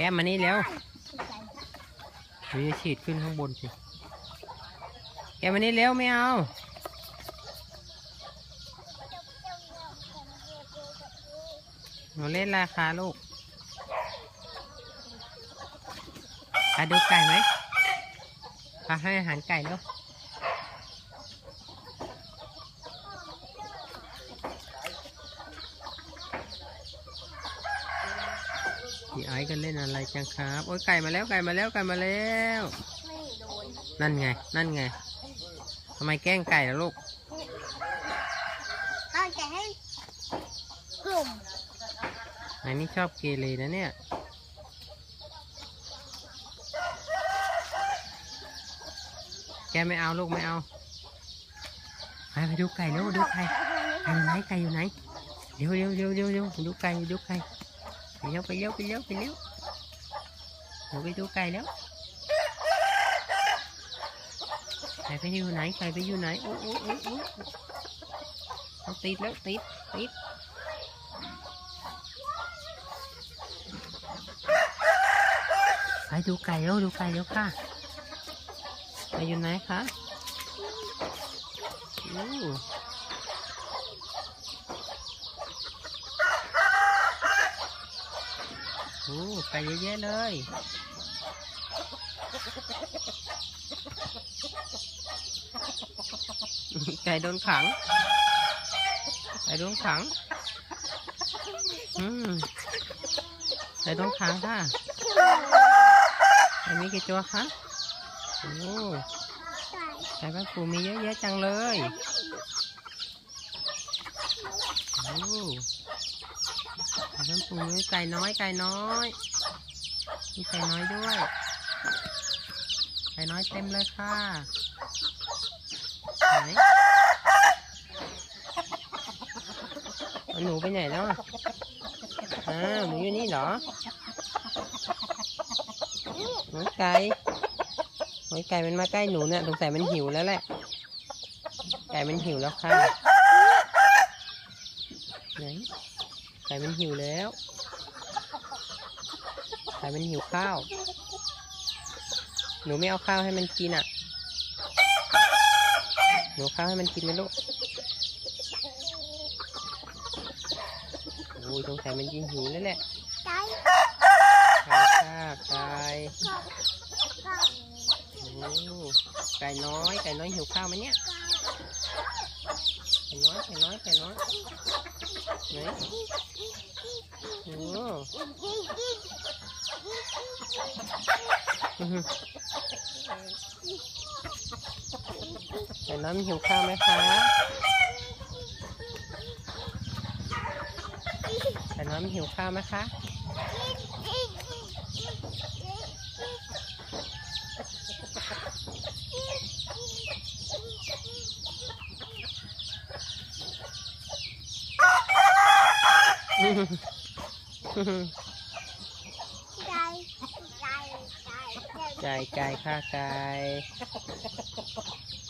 แก้มมานี่เร็วหนูจะฉีดขึ้นข้างบนสิแกมมานี่เร็วไม่เอาหนูเล่นราคาลูกอะดูไก่ไหมพาให้อาหารไก่แล้ว พี่ไอ้กันเล่นอะไรจังครับ โอ้ยไก่มาแล้วไก่มาแล้วไก่มาแล้ว ไม่โดนนั่นไง นั่นไงทำไมแกล้งไก่ล่ะลูก ตั้งใจให้กลุ่มไอ้นี่ชอบเกเรนะเนี่ย แกไม่เอาลูกไม่เอา ไปไปดูไก่เร็วดูไก่ไก่อยู่ไหนไก่อยู่ไหน เดี๋ยวเดี๋ยวเดี๋ยวเดี๋ยวเดี๋ยวดูไก่ดูไก่ ไปเร็วไปเร็วไปเร็วไปเร็วหนูไปดูไก่แล้วไก่ไปอยู่ไหนไก่ไปอยู่ไหนโอ้โอ้โอ้โอ้เอาติดแล้วติดติดไปดูไก่แล้วดูไก่แล้วค่ะไก่อยู่ไหนคะอู้ หูไก่เยอะแยะเลยไก่โดนขังไก่โดนขัง อืมไก่โดนขังค่ะ อันนี้กี่ตัวคะโอ้ไก่บ้านปู่มีเยอะแยะจังเลย โอ้ ไก่บ้านปู่มีไก่น้อยไก่น้อย มีไก่น้อยด้วย ไก่น้อยเต็มเลยค่ะไหนหนูไปไหนแล้วอะอ้าวหนูอยู่นี่เหรอหนูไก่หนูไก่มันมาใกล้หนูเนี่ยสงสัยมันหิวแล้วแหละ ไก่มันหิวแล้วค่ะไหน ไก่มันหิวแล้วไก่มันหิวข้าว หนูไม่เอาข้าวให้มันกินอะ หนูข้าวให้มันกินไหมลูกโอ้ยสงสัยมันยิงหิวแล้วแหละไก่ค่ะไก่โอ้ไก่น้อย ไก่น้อยหิวข้าวไหมเนี่ยไก่น้อย ไก่น้อย ไก่น้อยไหน ไก่น้อยมันหิวข้าวไหมคะไก่น้อยมันหิวข้าวไหมคะอื้ อหืออื้อหือใจใจใจไก่ไก่ค่ะไก่ใจ